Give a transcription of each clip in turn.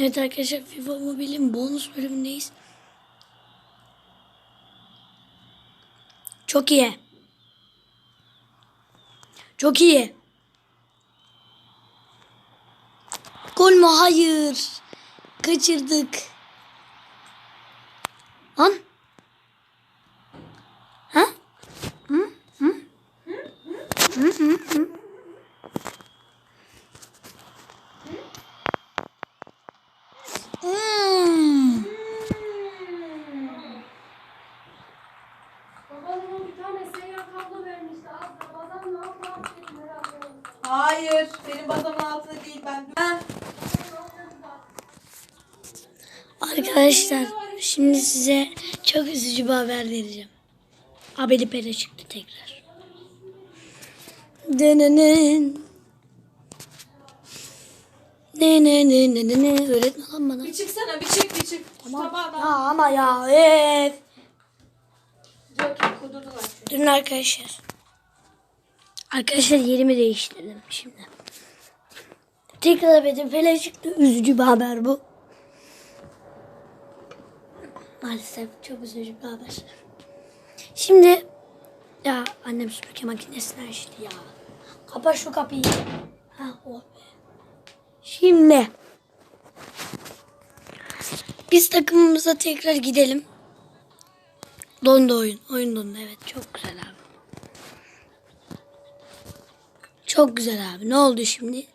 Evet arkadaşlar FIFA Mobile'in bonus bölümündeyiz. Çok iyi. Çok iyi. Gol mü? Hayır. Kaçırdık. Lan. Ha? Hı? Hı? Hı hı Hayır, benim bazamın altında değil ben. Ha, Arkadaşlar şimdi size çok üzücü bir haber vereceğim. Abeli Pere çıktı tekrar. Ne ne ne ne ne ne öğretme lan bana. bir çıksana, bir çık, bir çık. Da. Ya ama ya ev. Yok kudurdular. Durun arkadaşlar. Arkadaşlar yerimi değiştirdim şimdi. Tekrar Pere çıktı. Üzücü bir haber bu. Maalesef çok üzücü bir haber. Şimdi ya annem süpürge makinesini açtı ya. Kapa şu kapıyı. Ha o be. Şimdi biz takımımıza tekrar gidelim. Dondu oyun. Oyun dondu evet. Çok güzel abi. Çok güzel abi. Ne oldu şimdi?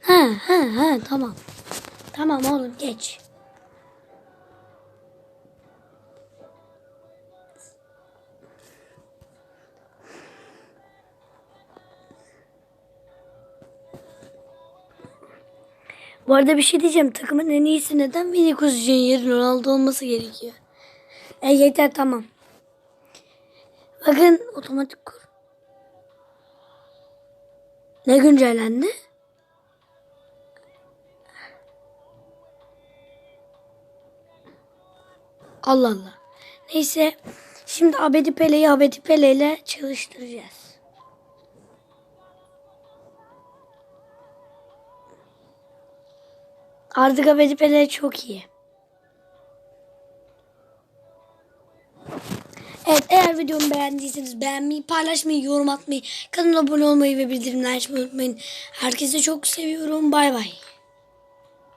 Ha ha ha tamam. Tamam oğlum geç. Bu arada bir şey diyeceğim. Takımın en iyisi neden Vini Kuzucu'nun yeri Ronaldo olması gerekiyor? E yeter tamam. Bakın otomatik kur. Ne güncellendi? Allah Allah. Neyse. Şimdi Abedi Pele'yi Abedi Pele ile çalıştıracağız. Artık Abedi Pele çok iyi. Evet eğer videomu beğendiyseniz beğenmeyi, paylaşmayı, yorum atmayı, kanala abone olmayı ve bildirimleri açmayı unutmayın. Herkese çok seviyorum. Bay bay.